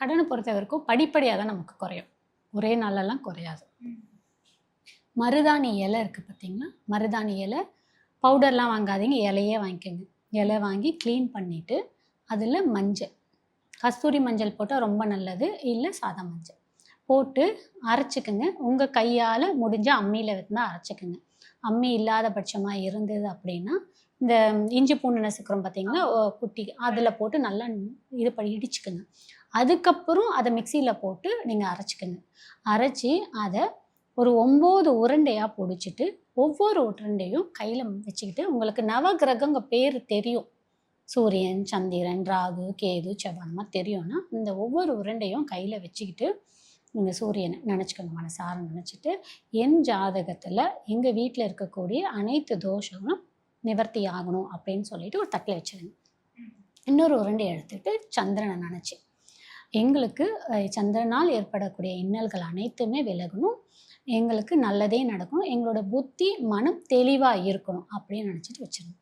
கடனை பொறுத்த வரைக்கும் படிப்படியாக தான் நமக்கு குறையும். ஒரே நாளெல்லாம் குறையாது. மருதாணி இலை இருக்குது பார்த்தீங்கன்னா மருதாணி இலை. பவுடர்லாம் வாங்காதீங்க இலையே வாங்கிக்கோங்க. இலை வாங்கி க்ளீன் பண்ணிவிட்டு அதில் மஞ்சள். கஸ்தூரி மஞ்சள் போட்டால் ரொம்ப நல்லது இல்லை சாதா மஞ்சள். போட்டு அரைச்சிக்கோங்க. உங்கள் கையால் முடிஞ்ச அம்மியில் இருந்தால் அரைச்சிக்கோங்க. அம்மி இல்லாத பட்சமாக இருந்தது அப்படின்னா இந்த இஞ்சி பூண்டு நசுக்கிறோம் பார்த்தீங்களா குட்டி அதில் போட்டு நல்லா இது பண்ணி இடிச்சுக்கோங்க. அதுக்கப்புறம் அதை மிக்சியில் போட்டு நீங்கள் அரைச்சிக்கோங்க. அரைச்சி அதை ஒரு ஒம்பது உருண்டையாக பிடிச்சிட்டு ஒவ்வொரு உருண்டையும் கையில் வச்சுக்கிட்டு உங்களுக்கு நவகிரகங்க பேர் தெரியும். சூரியன் சந்திரன் ராகு கேது செவ்வாய் தெரியும்னா இந்த ஒவ்வொரு உருண்டையும் கையில் வச்சுக்கிட்டு நீங்கள் சூரியனை நினச்சிக்கோங்க மனசார நினச்சிட்டு என் ஜாதகத்தில் எங்கள் வீட்டில் இருக்கக்கூடிய அனைத்து தோஷங்களும் நிவர்த்தி ஆகணும் அப்படின்னு சொல்லிட்டு ஒரு தட்டில் வச்சுருங்க. இன்னொரு உருண்டை எடுத்துட்டு சந்திரனை நினச்சி. எங்களுக்கு சந்திரனால் ஏற்படக்கூடிய இன்னல்கள் அனைத்துமே விலகணும். எங்களுக்கு நல்லதே நடக்கணும். எங்களோட புத்தி மனம் தெளிவாக இருக்கணும் அப்படின்னு நினச்சிட்டு வச்சிருங்க.